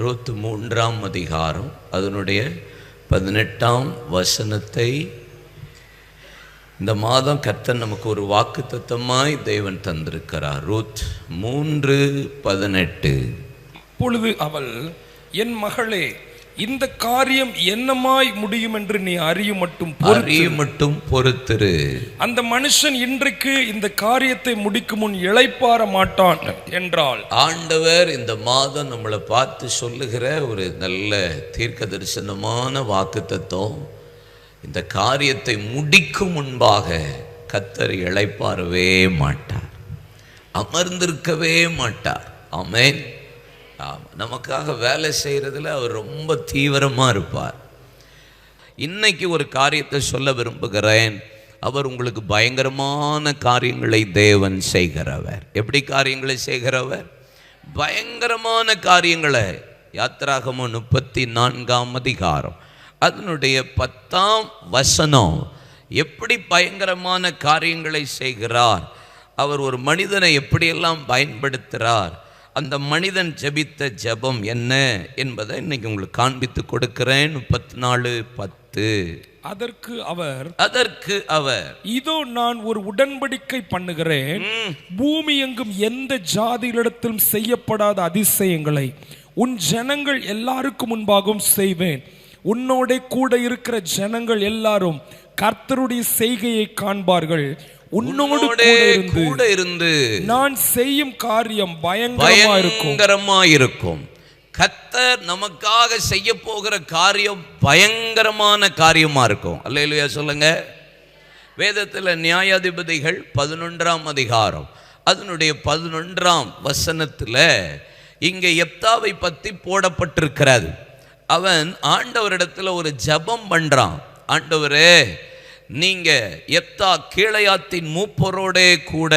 இருபத்தி மூன்றாம் அதிகாரம் அதனுடைய பதினெட்டாம் வசனத்தை. இந்த மாதம் கர்த்தன் நமக்கு ஒரு வாக்கு தத்தமாய் தேவன் தந்திருக்கிறார். ரூத் மூன்று பதினெட்டு. அப்பொழுது அவள் என் மகளே இந்த காரியம் என்னமாய் முடியும் என்று நீ அறியும் மட்டும் பொறு." அறிய மட்டும் பொறுத்திரு. அந்த மனுஷன் இன்றைக்கு இந்த காரியத்தை முடிக்கும் முன் இளைப்பாற மாட்டான் என்றாள் ஆண்டவர் இந்த மாதம் நம்மளை பார்த்து சொல்லுகிற ஒரு நல்ல தீர்க்க தரிசனமான வாக்கு தத்துவம் இந்த காரியத்தை முடிக்கும் முன்பாக கத்தர் இளைப்பாறவே மாட்டார். அமர்ந்திருக்கவே மாட்டார். ஆமென். ஆமாம் நமக்காக வேலை செய்கிறதுல அவர் ரொம்ப தீவிரமாக இருப்பார். இன்னைக்கு ஒரு காரியத்தை சொல்ல விரும்புகிறேன். அவர் உங்களுக்கு பயங்கரமான காரியங்களை தேவன் செய்கிறவர். எப்படி காரியங்களை செய்கிறவர்? பயங்கரமான காரியங்களை. யாத்திராகமோ முப்பத்தி நான்காம் அதிகாரம். அதனுடைய பத்தாம் வசனம். எப்படி பயங்கரமான காரியங்களை செய்கிறார்? அவர் ஒரு மனிதனை எப்படியெல்லாம் பயன்படுத்துகிறார்? அந்த மனிதன் ஜெபித்த ஜெபம் என்ன என்பதை இன்னைக்கு உங்களுக்கு காண்பித்து கொடுக்கிறேன். முப்பத்தி நாலு பத்து. அதற்கு அவர் அதற்கு அவர் இதோ நான் ஒரு உடன்படிக்கை பண்ணுகிறேன். பூமி எங்கும் எந்த ஜாதிகளிடத்திலும் செய்யப்படாத அதிசயங்களை உன் ஜனங்கள் எல்லாருக்கும் முன்பாகவும் செய்வேன். உன்னோட கூட இருக்கிற ஜனங்கள் எல்லாரும் கர்த்தருடைய செய்கையை காண்பார்கள். உன்னோடு கூட இருந்து நான் செய்யும் காரியம் பயங்கரமா இருக்கும். பயங்கரமா இருக்கும் கத்தர் நமக்காக செய்ய போகிற காரியம் பயங்கரமான காரியமா இருக்கும். அல்லையா சொல்லுங்க. வேதத்தில் நியாயாதிபதிகள் பதினொன்றாம் அதிகாரம். அதனுடைய பதினொன்றாம் வசனத்தில் இங்கே எப்தாவை பற்றி போடப்பட்டிருக்கிறது. அவன் ஆண்டவரிடத்தில் ஒரு ஜெபம் பண்றான். ஆண்டவரே நீங்க எப்தா கீழையாத்தின் மூப்பரோடே கூட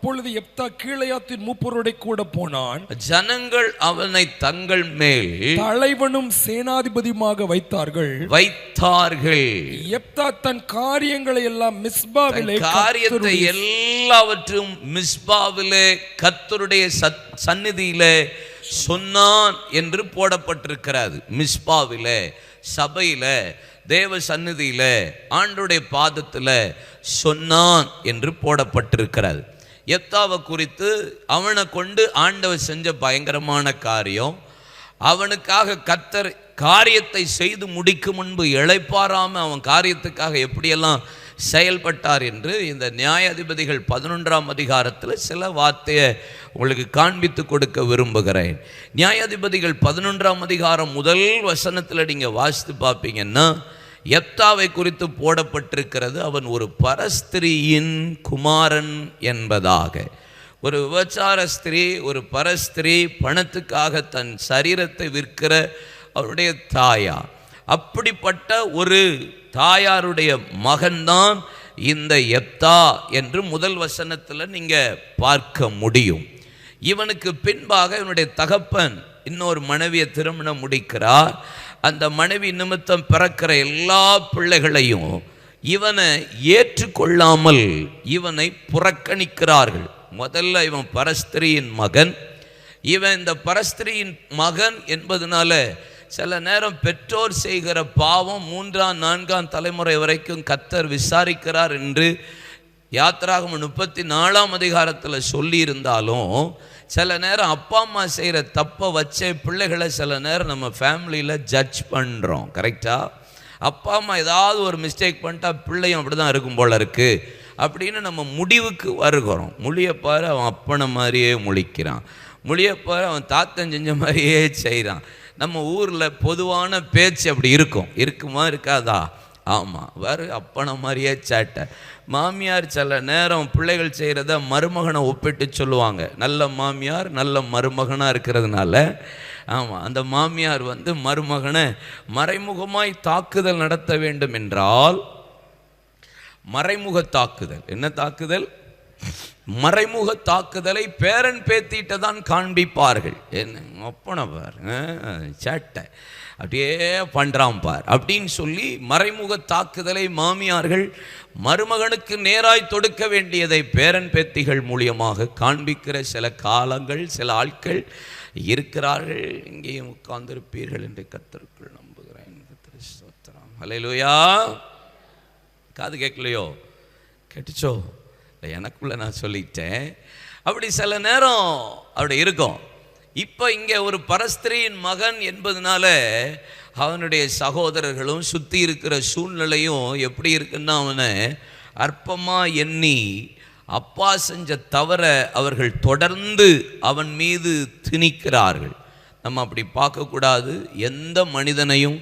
அப்பொழுது எப்தா கீழையாத்தின் மூப்பரோட கூட போனான். ஜனங்கள் அவனை தங்கள் மேல் தலைவனும் சேனாதிபதியுமாக வைத்தார்கள். வைத்தார்கள். எப்தா தன் காரியங்களை எல்லாம் மிஸ்பாவிலே காரியத்தை எல்லாவற்றும் மிஸ்பாவிலே கர்த்தருடைய சத் சந்நிதியிலே சொன்னான் என்று போடப்பட்டிருக்கிறது. மிஸ்பாவிலே சபையிலே தேவ சந்நிதியில் ஆண்டுடைய பாதத்தில் சொன்னான் என்று போடப்பட்டிருக்கிறது. எத்தாவை குறித்து அவனை கொண்டு ஆண்டவர் செஞ்ச பயங்கரமான காரியம் அவனுக்காக கத்தர் காரியத்தை செய்து முடிக்கும் முன்பு இழைப்பாராமல் அவன் காரியத்துக்காக எப்படியெல்லாம் செயல்பட்டார் என்று இந்த நியாயாதிபதிகள் பதினொன்றாம் அதிகாரத்தில் சில வார்த்தையை உங்களுக்கு காண்பித்து கொடுக்க விரும்புகிறேன். நியாயாதிபதிகள் பதினொன்றாம் அதிகாரம் முதல் வசனத்தில் நீங்கள் வாசித்து பார்ப்பீங்கன்னா எப்தாவை குறித்து போடப்பட்டிருக்கிறது. அவன் ஒரு பரஸ்திரியின் குமாரன் என்பதாக. ஒரு விபச்சார ஸ்திரீ ஒரு பரஸ்திரீ பணத்துக்காக தன் சரீரத்தை விற்கிற அவருடைய தாயா அப்படிப்பட்ட ஒரு தாயாருடைய மகன்தான் இந்த எப்தா என்று முதல் வசனத்தில் நீங்கள் பார்க்க முடியும். இவனுக்கு பின்பாக இவனுடைய தகப்பன் இன்னொரு மனைவியை திருமணம் முடிக்கிறார். அந்த மனைவி நிமித்தம் பிறக்கிற எல்லா பிள்ளைகளையும் இவனை ஏற்றுக்கொள்ளாமல் இவனை புறக்கணிக்கிறார்கள். முதல்ல இவன் பரஸ்திரியின் மகன். இவன் இந்த பரஸ்திரியின் மகன் என்பதனால சில நேரம் பெற்றோர் செய்கிற பாவம் மூன்றாம் நான்காம் தலைமுறை வரைக்கும் கத்தர் விசாரிக்கிறார் என்று யாத்திராகம் முப்பத்தி நாலாம் அதிகாரத்தில் சொல்லியிருந்தாலும் சில நேரம் அப்பா அம்மா செய்கிற தப்பை வச்சே பிள்ளைகளை சில நேரம் நம்ம ஃபேமிலியில் ஜட்ஜ் பண்ணுறோம் கரெக்டாக அப்பா அம்மா ஏதாவது ஒரு மிஸ்டேக் பண்ணிட்டா பிள்ளையும் அப்படி தான் இருக்கும் போல் இருக்குது அப்படின்னு நம்ம முடிவுக்கு வருகிறோம். மொழியப்பாரு அவன் அப்பனை மாதிரியே முழிக்கிறான். மொழியப்பாரு அவன் தாத்தன் செஞ்ச மாதிரியே செய்கிறான் நம்ம ஊரில் பொதுவான பேச்சு அப்படி இருக்கும். இருக்குமா இருக்காதா? ஆமாம் வேறு அப்பனை மாதிரியே சேட்டை. மாமியார் சில நேரம் பிள்ளைகள் செய்கிறத மருமகனை ஒப்பிட்டு சொல்லுவாங்க. நல்ல மாமியார் நல்ல மருமகனாக இருக்கிறதுனால. ஆமாம் அந்த மாமியார் வந்து மருமகனை மறைமுகமாய் தாக்குதல் நடத்த வேண்டும் என்றால் மறைமுக தாக்குதல். என்ன தாக்குதல்? மறைமுக தாக்குதலை பேரன் பேத்திட்ட தான் காண்பிப்பார்கள். என்ன ஒப்பனை பாருங்க சேட்டை. அப்படியே பண்ணுறான் பார். அப்படின்னு சொல்லி மறைமுக தாக்குதலை மாமியார்கள் மருமகனுக்கு நேராய் தொடுக்க வேண்டியதை பேரன் பேத்திகள் மூலியமாக காண்பிக்கிற சில காலங்கள் சில ஆட்கள் இருக்கிறார்கள். இங்கேயும் உட்கார்ந்திருப்பீர்கள் என்று கத்தருக்குள் நம்புகிறேன். கர்த்தரை ஸ்தோத்திரம். காது கேட்கலையோ? கேட்டுச்சோ? இல்லை எனக்குள்ள நான் சொல்லிட்டேன். அப்படி சில நேரம் அப்படி இருக்கும். இப்போ இங்கே ஒரு பரஸ்திரியின் மகன் என்பதனால அவனுடைய சகோதரர்களும் சுற்றி இருக்கிற சூழ்நிலையும் எப்படி இருக்குன்னா அவனை அற்பமாக எண்ணி அப்பா செஞ்ச தவற அவர்கள் தொடர்ந்து அவன் மீது திணிக்கிறார்கள். நம்ம அப்படி பார்க்கக்கூடாது எந்த மனிதனையும்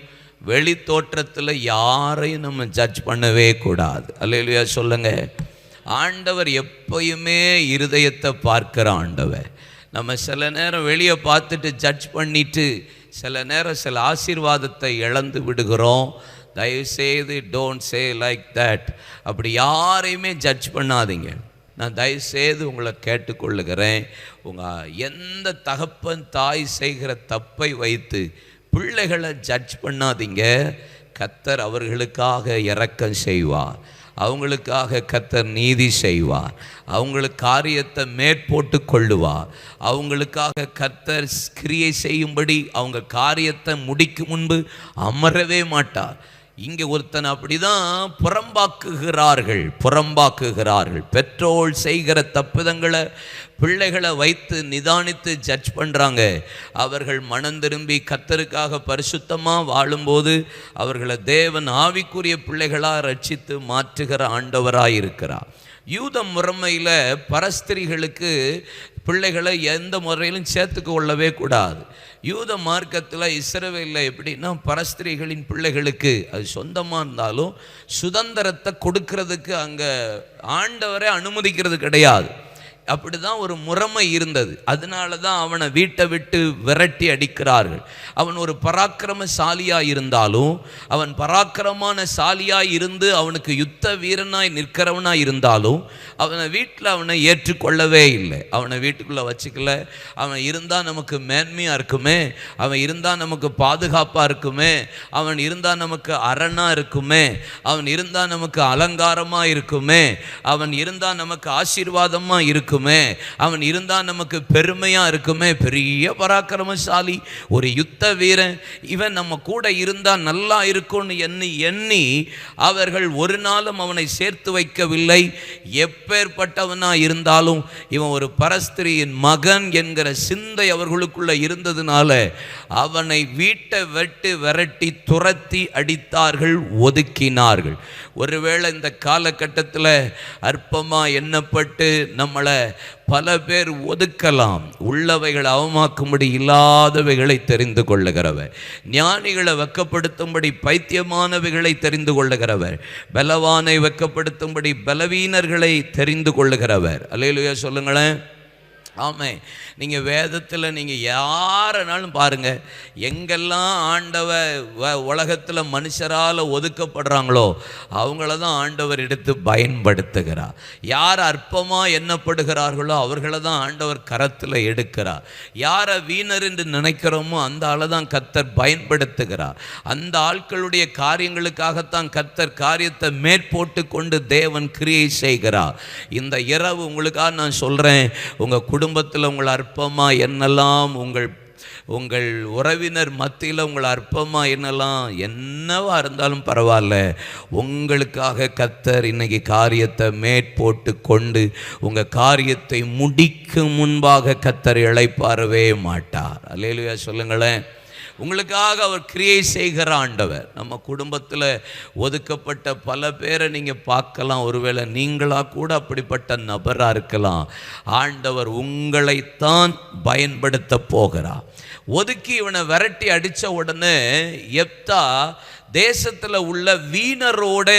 வெளி தோற்றத்தில் யாரையும் நம்ம ஜட்ஜ் பண்ணவே கூடாது. அல்லையா சொல்லுங்க. ஆண்டவர் எப்பயுமே இருதயத்தை பார்க்கிற ஆண்டவர். நம்ம சில நேரம் வெளியே பார்த்துட்டு ஜட்ஜ் பண்ணிட்டு சில நேரம் சில ஆசீர்வாதத்தை இழந்து விடுகிறோம். தயவுசெய்து டோன்ட் சே லைக் தட் அப்படி யாரையுமே ஜட்ஜ் பண்ணாதீங்க. நான் தயவுசெய்து உங்களை கேட்டுக்கொள்ளுகிறேன். உங்கள் எந்த தகப்பன் தாய் செய்கிற தப்பை வைத்து பிள்ளைகளை ஜட்ஜ் பண்ணாதீங்க. கத்தர் அவர்களுக்காக இறக்கம் செய்வார். அவங்களுக்காக கத்தர் நீதி செய்வார். அவங்களுக்கு காரியத்தை மேற்போட்டு கொள்ளுவார். அவங்களுக்காக கத்தர் கிரியை செய்யும்படி அவங்க காரியத்தை முடிக்கும் முன்பு அமரவே மாட்டார். இங்கே ஒருத்தன் அப்படிதான் புறம்பாக்குகிறார்கள் புறம்பாக்குகிறார்கள். பெற்றோர் செய்கிற தப்பிதங்களை பிள்ளைகளை வைத்து நிதானித்து ஜட்ஜ் பண்ணுறாங்க அவர்கள் மனம் திரும்பி கத்தருக்காக பரிசுத்தமாக வாழும்போது அவர்களை தேவன் ஆவிக்குரிய பிள்ளைகளாக ரட்சித்து மாற்றுகிற ஆண்டவராக இருக்கிறார் யூத முறைமையில் பரஸ்திரிகளுக்கு பிள்ளைகளை எந்த முறையிலும் சேர்த்துக்கொள்ளவே கூடாது. யூத மார்க்கத்தில் இஸ்ரவேலில் எப்படின்னா பரஸ்திரிகளின் பிள்ளைகளுக்கு அது சொந்தமாக இருந்தாலும் சுதந்திரத்தை கொடுக்கறதுக்கு அங்கே ஆண்டவரை அனுமதிக்கிறது கிடையாது. அப்படி தான் ஒரு முறைமை இருந்தது. அதனால தான் அவனை வீட்டை விட்டு விரட்டி அடிக்கிறார்கள். அவன் ஒரு பராக்கிரமசாலியாக இருந்தாலும் அவன் பராக்கிரமான சாலியாக இருந்து அவனுக்கு யுத்த வீரனாய் நிற்கிறவனாக இருந்தாலும் அவனை வீட்டில் அவனை ஏற்றுக்கொள்ளவே இல்லை. அவனை வீட்டுக்குள்ளே வச்சுக்கல. அவன் இருந்தால் நமக்கு மேன்மையாக இருக்குமே. அவன் இருந்தால் நமக்கு பாதுகாப்பாக இருக்குமே. அவன் இருந்தால் நமக்கு அரணாக இருக்குமே. அவன் இருந்தால் நமக்கு அலங்காரமாக இருக்குமே. அவன் இருந்தால் நமக்கு ஆசீர்வாதமாக இருக்கும். அவன் இருந்தால் நமக்கு பெருமையாக இருக்குமே. பெரிய பராக்கிரமசாலி ஒரு யுத்த வீரன். இவன் நம்ம கூட இருந்தால் நல்லா இருக்கும்னு எண்ணி எண்ணி அவர்கள் ஒரு நாளும் அவனை சேர்த்து வைக்கவில்லை. எப்பேற்பட்டவனாக இருந்தாலும் இவன் ஒரு பரஸ்திரியின் மகன் என்கிற சிந்தை அவர்களுக்குள்ளே இருந்ததுனால அவனை வீட்டை வெட்டு விரட்டி துரத்தி அடித்தார்கள் ஒதுக்கினார்கள். ஒருவேளை இந்த காலகட்டத்தில் அற்பமாக எண்ணப்பட்டு நம்மளை பல பேர் ஒதுக்கலாம். உள்ளவைகளை அவமாக்கும்படி இல்லாதவைகளை தெரிந்து கொள்ளுகிறவர். ஞானிகளை வெக்கப்படுத்தும்படி பைத்தியமானவைகளை தெரிந்து கொள்ளுகிறவர். பலவானை வெக்கப்படுத்தும்படி பலவீனர்களை தெரிந்து கொள்ளுகிறவர். அலையிலுயா சொல்லுங்களேன். ஆமே. நீங்கள் வேதத்தில் நீங்கள் யாரனாலும் பாருங்கள் எங்கெல்லாம் ஆண்டவ வ உலகத்தில் மனுஷரால் ஒதுக்கப்படுறாங்களோ அவங்கள தான் ஆண்டவர் எடுத்து பயன்படுத்துகிறார். யார் அற்பமாக எண்ணப்படுகிறார்களோ அவர்களை தான் ஆண்டவர் கரத்தில் எடுக்கிறார். யாரை வீணர் என்று நினைக்கிறோமோ அந்த ஆளை தான் கத்தர் பயன்படுத்துகிறார். அந்த ஆட்களுடைய காரியங்களுக்காகத்தான் கத்தர் காரியத்தை மேற்போட்டு கொண்டு தேவன் கிரியை செய்கிறார். இந்த இரவு உங்களுக்காக நான் சொல்கிறேன் உங்கள் குடும்பத்தில் உங்களை அற்பமாக என்னெல்லாம் உங்கள் உங்கள் உறவினர் மத்தியில் உங்களை அற்பமாக என்னெல்லாம் என்னவா இருந்தாலும் பரவாயில்ல. உங்களுக்காக கத்தர் இன்னைக்கு காரியத்தை மேற்போட்டு கொண்டு உங்கள் காரியத்தை முடிக்கும் முன்பாக கத்தர் இழைப்பாரவே மாட்டார். அலேலுயா சொல்லுங்களேன். உங்களுக்காக அவர் கிரியை செய்கிற ஆண்டவர். நம்ம குடும்பத்தில் ஒதுக்கப்பட்ட பல பேரை நீங்கள் பார்க்கலாம். ஒருவேளை நீங்களாக கூட அப்படிப்பட்ட நபராக இருக்கலாம். ஆண்டவர் உங்களைத்தான் பயன்படுத்த போகிறார். ஒதுக்கி இவனை விரட்டி அடித்த உடனே எப்தா தேசத்தில் உள்ள வீணரோட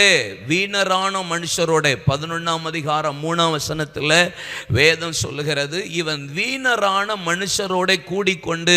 வீணரான மனுஷரோட பதினொன்றாம் அதிகாரம் மூணாம் வசனத்தில் வேதம் சொல்லுகிறது இவன் வீணரான மனுஷரோட கூடிக்கொண்டு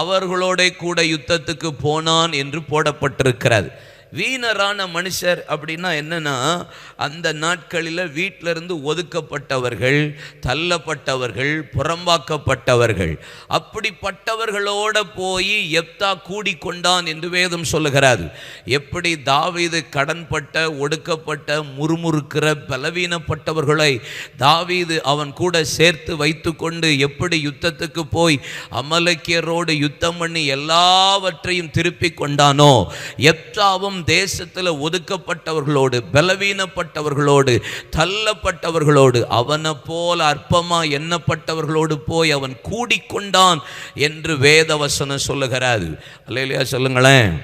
அவர்களோட கூட யுத்தத்துக்கு போனான் என்று போடப்பட்டிருக்கிறது. வீணரான மனுஷர் அப்படின்னா என்னென்னா அந்த நாட்களில் வீட்டிலிருந்து ஒதுக்கப்பட்டவர்கள் தள்ளப்பட்டவர்கள் புறம்பாக்கப்பட்டவர்கள். அப்படிப்பட்டவர்களோட போய் எப்தா கூடிக்கொண்டான் என்று வேதம் சொல்லுகிறாரு எப்படி தாவீது கடன்பட்ட ஒடுக்கப்பட்ட முறுமுறுக்கிற பலவீனப்பட்டவர்களை தாவீது அவன் கூட சேர்த்து வைத்துக்கொண்டு எப்படி யுத்தத்துக்கு போய் அமலக்கியரோடு யுத்தம் பண்ணி எல்லாவற்றையும் திருப்பி கொண்டானோ எப்தாவும் தேசத்தில் ஒதுக்கப்பட்டவர்களோடு பலவீனப்பட்டவர்களோடு தள்ளப்பட்டவர்களோடு அவனை போல் அற்பமாக எண்ணப்பட்டவர்களோடு போய் அவன் கூடிக்கொண்டான் என்று வேதவசனம் சொல்லுகிறாரு. அல்லையா சொல்லுங்களேன்.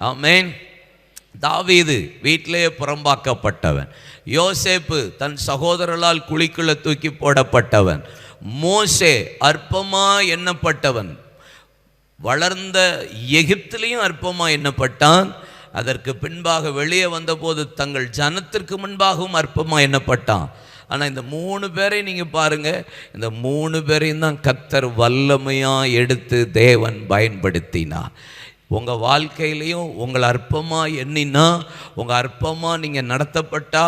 ஆமேன். தாவீது வீட்டிலேயே புறம்பாக்கப்பட்டவன். யோசேப்பு தன் சகோதரர்களால் குழிக்குள்ள தூக்கி போடப்பட்டவன். மோசே அற்பமா எண்ணப்பட்டவன். வளர்ந்த எகிப்திலையும் அற்பமாக எண்ணப்பட்டான். அதற்கு பின்பாக வெளியே வந்தபோது தங்கள் ஜனத்திற்கு முன்பாகவும் அற்பமாக எண்ணப்பட்டான். ஆனால் இந்த மூணு பேரை நீங்கள் பாருங்க இந்த மூணு பேரையும் தான் கத்தர் வல்லமையாக எடுத்து தேவன் பயன்படுத்தினார். உங்கள் வாழ்க்கையிலையும் உங்களை அற்பமாக எண்ணினா உங்கள் அற்பமாக நீங்கள் நடத்தப்பட்டா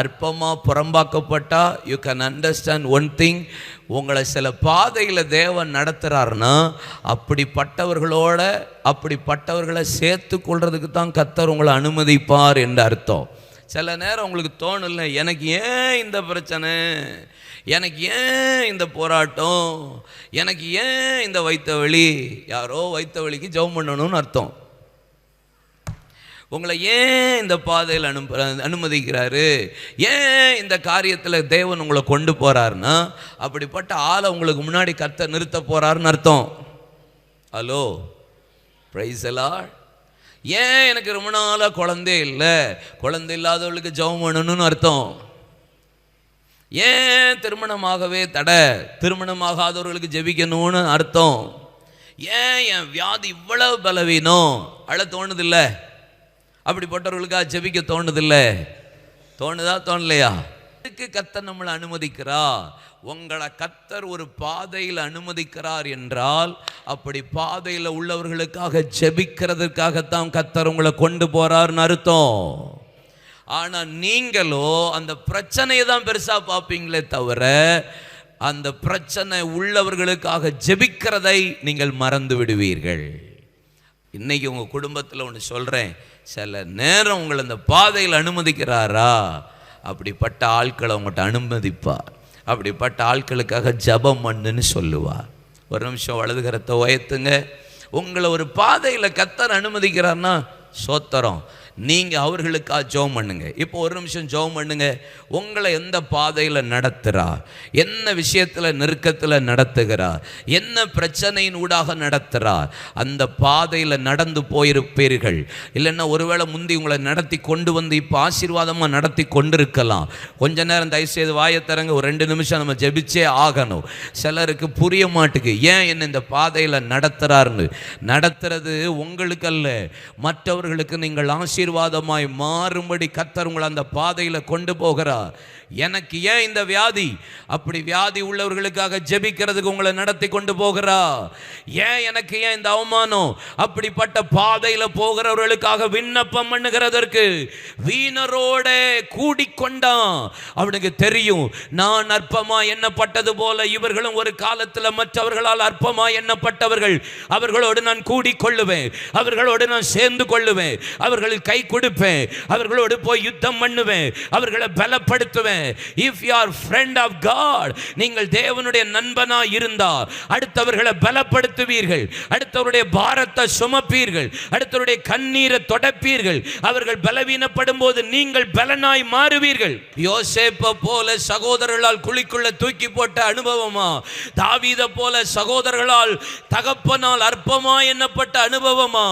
அற்பமாக புறம்பாக்கப்பட்டா you can understand one thing உங்களை சில பாதையில் தேவன் நடத்துகிறாருன்னா அப்படிப்பட்டவர்களோட அப்படிப்பட்டவர்களை சேர்த்து கொள்றதுக்கு தான் கத்தர் உங்களை அனுமதிப்பார் என்று அர்த்தம். சில நேரம் உங்களுக்கு தோணல எனக்கு ஏன் இந்த பிரச்சனை? எனக்கு ஏன் இந்த போராட்டம்? எனக்கு ஏன் இந்த வைத்த வழி? யாரோ வைத்த வழிக்கு ஜெபம் பண்ணணும்னு அர்த்தம். உங்களை ஏன் இந்த பாதையில் அனுப்ப அனுமதிக்கிறாரு? ஏன் இந்த காரியத்தில் தேவன் உங்களை கொண்டு போகிறாருன்னா அப்படிப்பட்ட ஆளை உங்களுக்கு முன்னாடி கத்த நிறுத்த போகிறாருன்னு அர்த்தம். ஹலோ ப்ரைஸ் எல்லாம் ஏன் எனக்கு ரொம்ப நாளாக குழந்தை இல்லை? குழந்தை இல்லாதவளுக்கு ஜவம் பண்ணணும்னு அர்த்தம். ஏன் திருமணமாகவே தடை? திருமணமாகாதவர்களுக்கு ஜெபிக்கணும்னு அர்த்தம். ஏன் என் வியாதி இவ்வளவு பலவீனம்? அழ தோணுதில்லை. அப்படிப்பட்டவர்களுக்கா ஜெபிக்க தோணுதில்ல? தோணுதா தோணலையா? எதுக்கு கத்தர் நம்மளை அனுமதிக்கிறா உங்களை கத்தர் ஒரு பாதையில் அனுமதிக்கிறார் என்றால் அப்படி பாதையில் உள்ளவர்களுக்காக ஜெபிக்கிறதுக்காகத்தான் கத்தர் உங்களை கொண்டு போறாருன்னு அர்த்தம். ஆனால் நீங்களோ அந்த பிரச்சனையை தான் பெருசாக பார்ப்பீங்களே தவிர அந்த பிரச்சனை உள்ளவர்களுக்காக ஜெபிக்கிறதை நீங்கள் மறந்து விடுவீர்கள். இன்னைக்கு உங்கள் குடும்பத்தில் ஒன்று சொல்கிறேன் சில நேரம் உங்களை அந்த பாதையில் அனுமதிக்கிறாரா? அப்படிப்பட்ட ஆட்களை உங்கள்கிட்ட அனுமதிப்பார். அப்படிப்பட்ட ஆட்களுக்காக ஜெபம் பண்ணுன்னு சொல்லுவார். ஒரு நிமிஷம் வலது கரத்தை உயர்த்துங்க. உங்களை ஒரு பாதையில் கத்தர் அனுமதிக்கிறார்னா சோத்தரம். நீங்கள் அவர்களுக்காக ஜோம் பண்ணுங்க. இப்போ ஒரு நிமிஷம் ஜோம் பண்ணுங்க. உங்களை எந்த பாதையில் நடத்துகிறா என்ன விஷயத்தில் நெருக்கத்தில் நடத்துகிறா? என்ன பிரச்சனையின் ஊடாக நடத்துகிறா அந்த பாதையில் நடந்து போயிருப்பீர்கள். இல்லைன்னா ஒருவேளை முந்தி உங்களை நடத்தி கொண்டு வந்து இப்போ ஆசீர்வாதமாக நடத்தி கொண்டிருக்கலாம். கொஞ்ச நேரம் தயவுசெய்து வாயை ஒரு ரெண்டு நிமிஷம் நம்ம ஜெபிச்சே ஆகணும். சிலருக்கு புரிய மாட்டுக்கு. ஏன் என்ன இந்த பாதையில் நடத்துகிறாருன்னு நடத்துறது உங்களுக்கு அல்ல மற்றவர்களுக்கு நீங்கள் ஆசீர்வாதமாய் மாறும்படி கத்தர் உங்களை அந்த பாதையில் கொண்டு போகிறார். எனக்கு ஏன் இந்த வியாதி? அப்படி வியாதி உள்ளவர்களுக்காக ஜெபிக்கிறதுக்கு உங்களை நடத்தி கொண்டு போகிறா. ஏன் எனக்கு ஏன் இந்த அவமானம்? அப்படிப்பட்ட பாதையில் போகிறவர்களுக்காக விண்ணப்பம் பண்ணுகிறதற்கு வீணரோட கூடிக்கொண்டான் அவனுக்கு தெரியும் நான் அற்பமா எண்ணப்பட்டது போல இவர்களும் ஒரு காலத்தில் மற்றவர்களால் அற்பமா எண்ணப்பட்டவர்கள். அவர்களோடு நான் கூடிக்கொள்ளுவேன். அவர்களோடு நான் சேர்ந்து கொள்ளுவேன். அவர்களுக்கு கை கொடுப்பேன். அவர்களோடு போய் யுத்தம் பண்ணுவேன். அவர்களை பலப்படுத்துவேன். If you are friend of God நீங்கள் தேவனுடைய நண்பனா இருந்தா அடுத்தவர்களை பலப்படுத்துவீர்கள். அடுத்தவருடைய பாரத்தை சுமப்பீர்கள். அடுத்தவருடைய கண்ணீரை தொடப்பீர்கள். அவர்கள் பலவீனப்படும் போது நீங்கள் பலனாய் மாறுவீர்கள். யோசேப்ப போல சகோதரர்களால் குழிக்குள்ள தூக்கி போட்ட அனுபவமா? தாவீத போல சகோதரர்களால் தகப்பனால் அற்பமா எண்ணப்பட்ட அனுபவமா?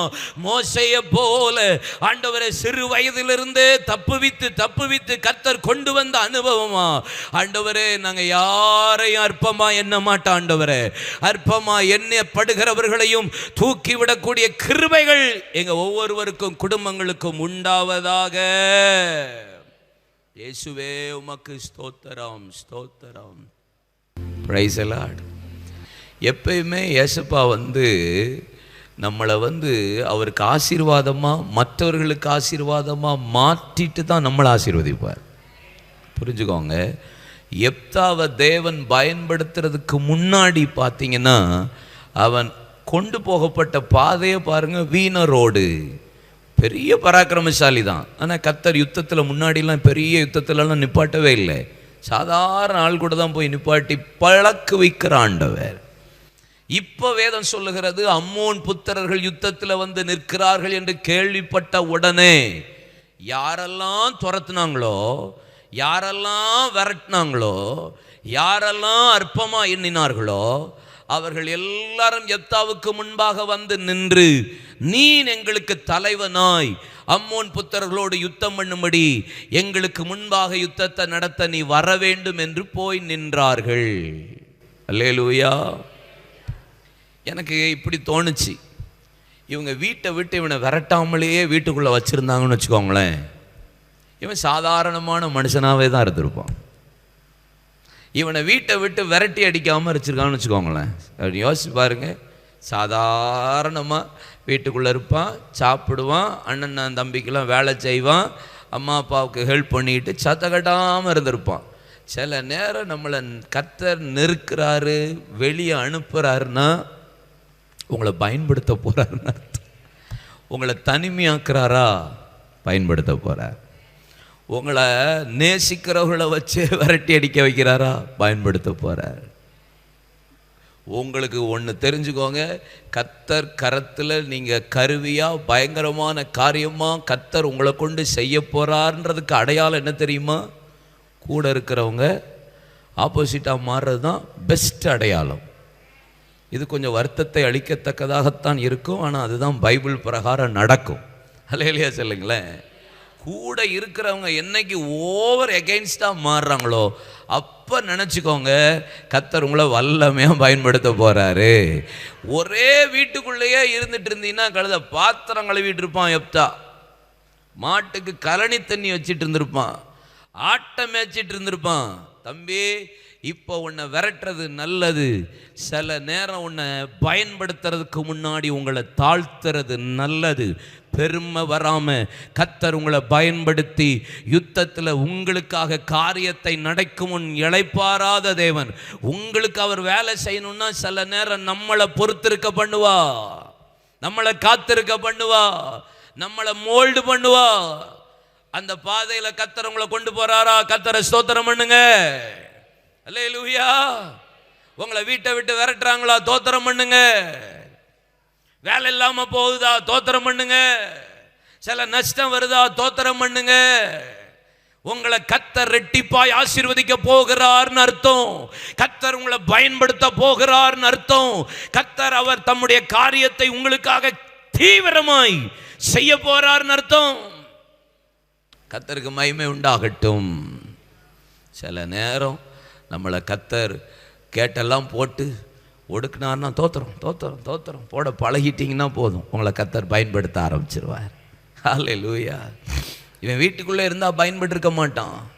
மோசைய போல ஆண்டவரை சிறு வயதிலிருந்தே தப்புவித்து தப்புவித்து கத்தர் கொண்டு வந்த அனுபவமா? ஆண்டவரே நாங்க யாரையும் அற்பமா எண்ண மாட்டோம் ஆண்டவரே. அற்பமா எண்ணப்படுகிறவர்களையும் தூக்கி விடக்கூடிய கிருபைகள் எங்க ஒவ்வொருவருக்கும் குடும்பங்களுக்கும் உண்டாவதாக. இயேசுவே உமக்கு ஸ்தோத்தரம் ஸ்தோத்தரம். எப்பயுமே ஏசப்பா வந்து நம்மளை வந்து அவருக்கு ஆசீர்வாதமாக மற்றவர்களுக்கு ஆசீர்வாதமாக மாற்றிட்டு தான் நம்மளை ஆசீர்வதிப்பார். புரிஞ்சுக்கோங்க. எப்தாவை தேவன் பயன்படுத்துறதுக்கு முன்னாடி பார்த்தீங்கன்னா அவன் கொண்டு போகப்பட்ட பாதையை பாருங்கள் வீண ரோடு. பெரிய பராக்கிரமசாலி தான் ஆனால் கத்தர் யுத்தத்தில் முன்னாடிலாம் பெரிய யுத்தத்திலலாம் நிப்பாட்டவே இல்லை. சாதாரண ஆள் கூட தான் போய் நிப்பாட்டி பழக்கு வைக்கிற ஆண்டவர். இப்போ வேதம் சொல்லுகிறது அம்மோன் புத்திரர்கள் யுத்தத்தில் வந்து நிற்கிறார்கள் என்று கேள்விப்பட்ட உடனே யாரெல்லாம் துரத்துனாங்களோ யாரெல்லாம் விரட்டினாங்களோ யாரெல்லாம் அற்பமாக எண்ணினார்களோ அவர்கள் எல்லாரும் எப்தாவுக்கு முன்பாக வந்து நின்று நீ எங்களுக்கு தலைவனாய் அம்மோன் புத்தர்களோடு யுத்தம் பண்ணும்படி எங்களுக்கு முன்பாக யுத்தத்தை நடத்த நீ வர வேண்டும் என்று போய் நின்றார்கள். அல்லேலூயா. எனக்கு இப்படி தோணுச்சு. இவங்க வீட்டை விட்டு இவனை விரட்டாமலேயே வீட்டுக்குள்ளே வச்சுருந்தாங்கன்னு வச்சுக்கோங்களேன். இவன் சாதாரணமான மனுஷனாகவே தான் இருந்திருப்பான். இவனை வீட்டை விட்டு விரட்டி அடிக்காமல் வச்சுருக்கான்னு வச்சுக்கோங்களேன். அப்படி யோசிச்சு பாருங்க. சாதாரணமாக வீட்டுக்குள்ளே இருப்பான் சாப்பிடுவான் அண்ணன் தம்பிக்கெல்லாம் வேலை செய்வான் அம்மா அப்பாவுக்கு ஹெல்ப் பண்ணிட்டு சத்த கட்டாமல் இருந்திருப்பான். சில நேரம் நம்மளை கத்தர் நெருக்கிறாரு வெளியே அனுப்புகிறாருன்னா உங்களை பயன்படுத்த போகிறாருன்னு உங்களை தனிமையாக்குறாரா பயன்படுத்த போகிறார் உங்களை நேசிக்கிறவர்களை வச்சு விரட்டி அடிக்க வைக்கிறாரா? பயன்படுத்த போகிறார் உங்களுக்கு ஒன்று தெரிஞ்சுக்கோங்க. கத்தர் கரத்தில் நீங்கள் கருவியாக பயங்கரமான காரியமாக கத்தர் உங்களை கொண்டு செய்ய போகிறாருன்றதுக்கு அடையாளம் என்ன தெரியுமா? கூட இருக்கிறவங்க ஆப்போசிட்டாக மாறுறது தான் பெஸ்ட் அடையாளம். இது கொஞ்சம் வருத்தத்தை அளிக்கத்தக்கதாகத்தான் இருக்கும். ஆனால் அதுதான் பைபிள் பிரகாரம் நடக்கும். அல்லையா சொல்லுங்களேன். கூட இருக்கிறவங்க என்னைக்கு ஓவர் எகெயின்ஸ்டாக மாறுறாங்களோ அப்போ நினச்சிக்கோங்க கத்தர் உங்களை வல்லமையாக பயன்படுத்த போகிறாரு ஒரே வீட்டுக்குள்ளேயே இருந்துட்டு இருந்தீங்கன்னா கழுத பாத்திரம் கழுவிட்டு இருப்பான் எப்தா மாட்டுக்கு கழனி தண்ணி வச்சிட்டு இருந்திருப்பான். ஆட்டை மேய்ச்சிட்டு இருந்திருப்பான். தம்பி இப்போ உன்னை விரட்டுறது நல்லது. சில நேரம் உன்னை பயன்படுத்துறதுக்கு முன்னாடி உங்களை தாழ்த்துறது நல்லது. பெருமை வராமல் கத்தர் உங்களை பயன்படுத்தி யுத்தத்தில் உங்களுக்காக காரியத்தை நடக்கும் முன் இழைப்பாராத தேவன். உங்களுக்கு அவர் வேலை செய்யணும்னா சில நேரம் நம்மளை பொறுத்திருக்க பண்ணுவா. நம்மளை காத்திருக்க பண்ணுவா. நம்மளை மோல்டு பண்ணுவா. அந்த பாதையில் கத்தர் உங்களை கொண்டு போகிறாரா கத்தரை ஸ்தோத்திரம் பண்ணுங்க. அல்லே லூயா உங்களை வீட்டை விட்டு விரட்டுறாங்களா? தோத்திரம் பண்ணுங்க. வேலை இல்லாம போகுதா? தோத்திரம் பண்ணுங்க. சில நஷ்டம் வருதா? தோத்திரம் பண்ணுங்க. உங்களை கத்தர் ரெட்டிப்பாய் ஆசீர்வதிக்க போகிறார்னு அர்த்தம். கத்தர் உங்களை பயன்படுத்த போகிறார்னு அர்த்தம். கத்தர் அவர் தம்முடைய காரியத்தை உங்களுக்காக தீவிரமாய் செய்ய போறார்னு அர்த்தம். கத்தருக்கு மகிமை உண்டாகட்டும். சில நேரம் நம்மளை கத்தர் கேட்டெல்லாம் போட்டு ஒடுக்குனார்னா தோத்துறோம் தோத்துறோம் தோத்துறோம் போட பழகிட்டிங்கன்னா போதும். உங்களை கத்தர் பயன்படுத்த ஆரம்பிச்சிருவார். ஹாலே லூயா இவன் வீட்டுக்குள்ளே இருந்தால் பயன்பட்டிருக்க மாட்டான்.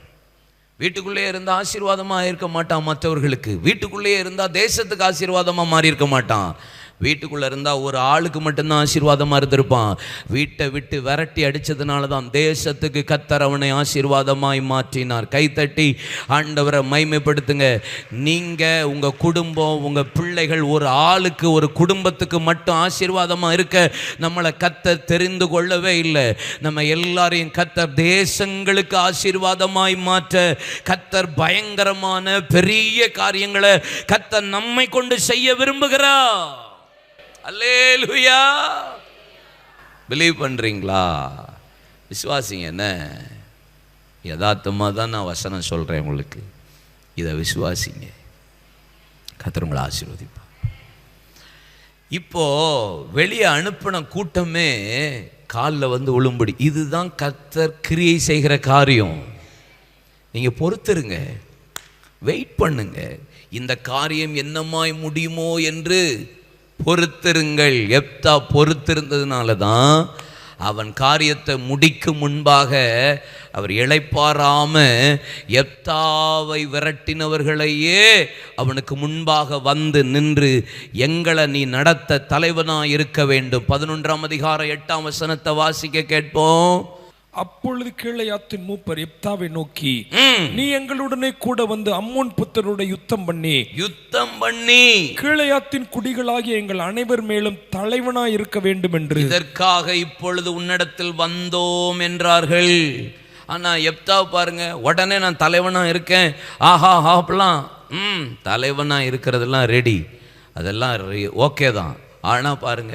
வீட்டுக்குள்ளே இருந்தால் ஆசீர்வாதமாக இருக்க மாட்டான் மற்றவர்களுக்கு. வீட்டுக்குள்ளேயே இருந்தால் தேசத்துக்கு ஆசீர்வாதமாக மாறி இருக்க மாட்டான். வீட்டுக்குள்ளே இருந்தால் ஒரு ஆளுக்கு மட்டும்தான் ஆசீர்வாதமாக இருந்திருப்பான். வீட்டை விட்டு விரட்டி அடித்ததுனால தான் தேசத்துக்கு கத்தர் அவனை ஆசீர்வாதமாய் மாற்றினார். கைத்தட்டி ஆண்டவரை மைமைப்படுத்துங்க நீங்கள் உங்கள் குடும்பம் உங்கள் பிள்ளைகள் ஒரு ஆளுக்கு ஒரு குடும்பத்துக்கு மட்டும் ஆசீர்வாதமாக இருக்க நம்மளை கத்தர் தெரிந்து கொள்ளவே இல்லை. நம்ம எல்லாரையும் கத்தர் தேசங்களுக்கு ஆசீர்வாதமாய் மாற்ற கத்தர் பயங்கரமான பெரிய காரியங்களை கத்தர் நம்மை கொண்டு செய்ய விரும்புகிறார். அல்லேலூயா. பிலீவ் பண்ணுறீங்களா விசுவாசிங்க என்ன? யதார்த்தமாக தான் நான் வசனம் சொல்கிறேன் உங்களுக்கு. இதை விசுவாசிங்க. கத்தர் உங்களை ஆசீர்வதிப்பா இப்போ வெளியே அனுப்பின கூட்டமே காலில் வந்து விழும்படி. இதுதான் கத்தர் கிரியை செய்கிற காரியம். நீங்கள் பொறுத்துருங்க. வெயிட் பண்ணுங்க. இந்த காரியம் என்னமாய் முடியுமோ என்று பொறுத்திருங்கள். எப்தா பொறுத்திருந்ததுனால தான் அவன் காரியத்தை முடிக்கும் முன்பாக அவர் இளைப்பாராம எப்தாவை விரட்டினவர்களையே அவனுக்கு முன்பாக வந்து நின்று எங்களை நீ நடத்த தலைவனாக இருக்க வேண்டும். பதினொன்றாம் அதிகாரம் எட்டாம் வசனத்தை வாசிக்க கேட்போம். அப்பொழுது கீழையாத்தின் மூப்பர் எப்தாவை நோக்கி. நீ எங்களுடனே கூட வந்து அம்மோன் புத்தரோட யுத்தம் பண்ணி யுத்தம் பண்ணி கீழையாத்தின் குடிகளாகிய எங்கள் அனைவர் மேலும் தலைவனாய் இருக்க வேண்டும் என்று இதற்காக இப்பொழுது உன்னிடத்தில் வந்தோம் என்றார்கள். ஆனா எப்தா பாருங்க உடனே நான் தலைவனா இருக்கேன். ஆஹா ஆப்லாம் ம் தலைவனா இருக்கிறதெல்லாம் ரெடி அதெல்லாம் ஓகே தான். ஆனா பாருங்க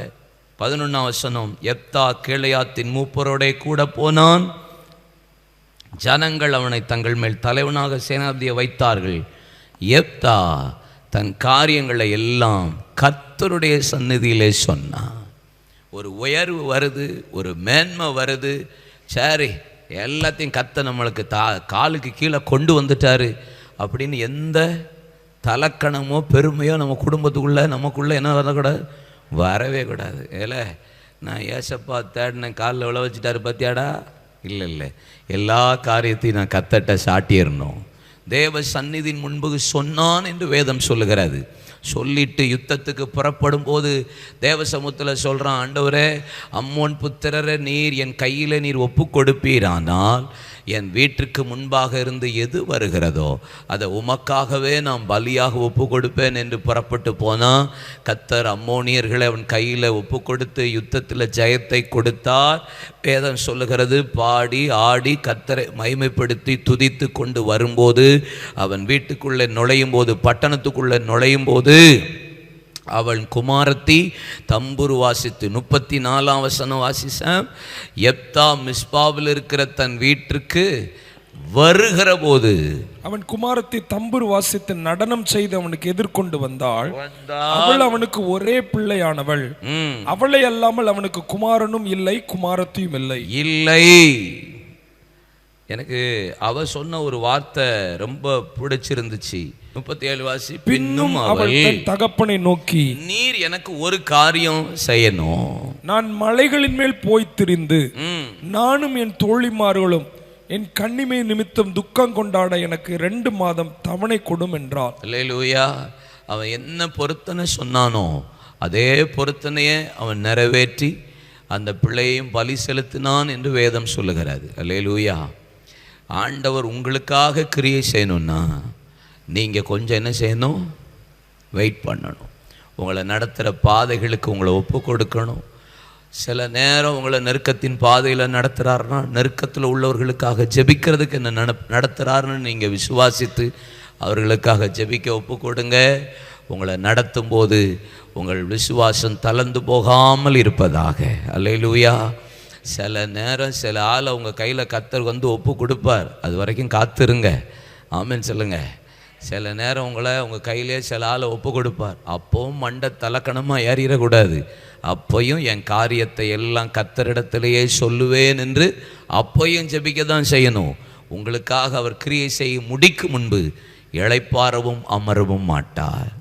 பதினொன்றாம் வசனம் எப்தா கேளையாத்தின் மூப்பரோடே கூட போனான். ஜனங்கள் அவனை தங்கள் மேல் தலைவனாக சேனாபதியை வைத்தார்கள். எப்தா தன் காரியங்களை எல்லாம் கர்த்தருடைய சந்நிதியிலே சொன்னான். ஒரு உயர்வு வருது ஒரு மேன்மை வருது. சரி எல்லாத்தையும் கத்த நம்மளுக்கு தா காலுக்கு கீழே கொண்டு வந்துட்டாரு. அப்படின்னு எந்த தலக்கணமோ பெருமையோ நம்ம குடும்பத்துக்குள்ளே நமக்குள்ளே என்ன வரக்கூடாது? வரவே கூடாது. ஏல நான் ஏசப்பா தேடினேன் காலில் விழ வச்சுட்டாரு பார்த்தியாடா இல்லை இல்லை. எல்லா காரியத்தையும் நான் கத்தட்ட சாட்டிடணும் தேவ சந்நிதியின் முன்பு சொன்னான் என்று வேதம் சொல்லுகிறது. சொல்லிட்டு யுத்தத்துக்கு புறப்படும் போது தேவசமுத்தில் சொல்கிறான் ஆண்டவரே அம்மோன் புத்திரரை நீர் என் கையில் நீர் ஒப்பு கொடுப்பீரானால் என் வீட்டிற்கு முன்பாக இருந்து எது வருகிறதோ அதை உமக்காகவே நான் பலியாக ஒப்பு கொடுப்பேன் என்று புறப்பட்டு போனால் கத்தர் அம்மோனியர்களை அவன் கையில் ஒப்பு கொடுத்து யுத்தத்தில் ஜெயத்தை கொடுத்தார். வேதம் சொல்லுகிறது பாடி ஆடி கத்தரை மகிமைப்படுத்தி துதித்து கொண்டு வரும்போது அவன் வீட்டுக்குள்ளே நுழையும் போது பட்டணத்துக்குள்ளே நுழையும் போது அவள் குமாரத்தி தம்புரு வாசித்து முப்பத்தி நாலாம் வசனம் வாசிசம் எப்தா மிஸ்பாவில் இருக்கிற தன் வீட்டிற்கு வருகிற போது அவன் குமாரத்தை தம்புரு வாசித்து நடனம் செய்து அவனுக்கு எதிர்கொண்டு வந்தாள். அவள் அவனுக்கு ஒரே பிள்ளையானவள். அவளை அல்லாமல் அவனுக்கு குமாரனும் இல்லை குமாரத்தியும் இல்லை. இல்லை. எனக்கு அவ சொன்ன ஒரு வார்த்தை ரொம்ப பிடிச்சிருந்துச்சு. முப்பத்தி ஏழு வாசி பின்னும் அவள் தகப்பனை நோக்கி நீர் எனக்கு ஒரு காரியம் செய்யணும். நான் மலைகளின் மேல் போய் திரிந்து நானும் என் தோழிமார்களும் என் கண்ணிமை நிமித்தம் துக்கம் கொண்டாட எனக்கு ரெண்டு மாதம் தவணை கொடும் என்றார் அல்லேலூயா. அவன் என்ன பொருத்தனை சொன்னானோ அதே பொருத்தனையை அவன் நிறைவேற்றி அந்த பிள்ளையையும் பலி செலுத்தினான் என்று வேதம் சொல்லுகிறது அல்லேலூயா. ஆண்டவர் உங்களுக்காக கிரியை செய்யணும்னா நீங்கள் கொஞ்சம் என்ன செய்யணும்? வெயிட் பண்ணணும். உங்களை நடத்துகிற பாதைகளுக்கு உங்களை ஒப்பு கொடுக்கணும். சில நேரம் உங்களை நெருக்கத்தின் பாதையில் நடத்துகிறாருன்னா நெருக்கத்தில் உள்ளவர்களுக்காக ஜெபிக்கிறதுக்கு என்ன நட நடத்துகிறாருன்னு நீங்கள் விசுவாசித்து அவர்களுக்காக ஜெபிக்க ஒப்பு கொடுங்க. உங்களை நடத்தும் போது உங்கள் விசுவாசம் தளர்ந்து போகாமல் இருப்பதாக. அல்லையிலூயா சில நேரம் சில ஆளை உங்கள் கையில் கத்தர் வந்து ஒப்பு கொடுப்பார். அது வரைக்கும் காத்திருங்க. ஆமென் சொல்லுங்கள் சில நேரம் உங்களை உங்கள் கையிலே சில ஆளை ஒப்பு கொடுப்பார். அப்போவும் மண்டை தலக்கணமாக ஏறிடக்கூடாது. அப்பையும் என் காரியத்தை எல்லாம் கத்தரிடத்திலேயே சொல்லுவேன் என்று அப்பையும் ஜெபிக்க தான் செய்யணும். உங்களுக்காக அவர் கிரியை செய்ய முடிக்கும் முன்பு இழைப்பாரவும் அமரவும் மாட்டார்.